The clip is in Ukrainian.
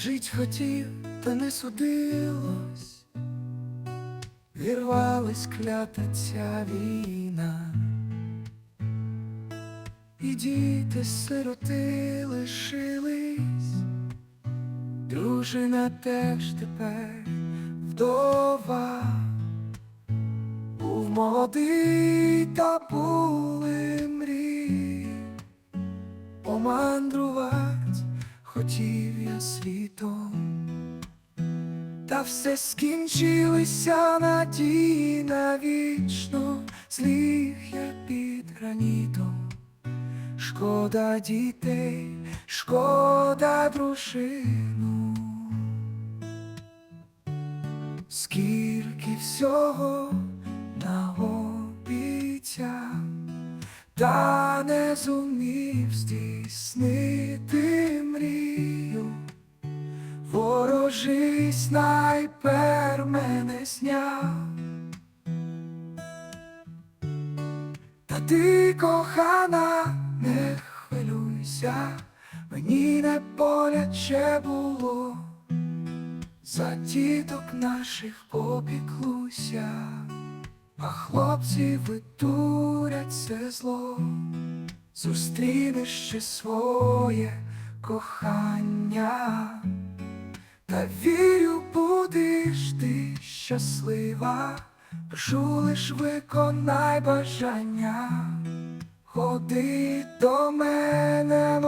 жить хотів, та не судилось, вірвалась клята ця війна, і діти сироти лишились, дружина теж тепер вдова, був молодий та були мрії, помандрувать хотів я світом, та все скінчилися надії навічно, зліг я під гранітом. Шкода дітей, шкода дружину. Скільки всього наобіцяв, та не зумів здійснити Ворожий снайпер мене зняв. Та ти, кохана, не хвилюйся, мені не боляче було, за діток наших попіклуйся, а хлопці витурять це зло, зустрінеш ще своє кохання, та вірю, будеш ти щаслива. Прошу лиш виконай бажання, ходи до мене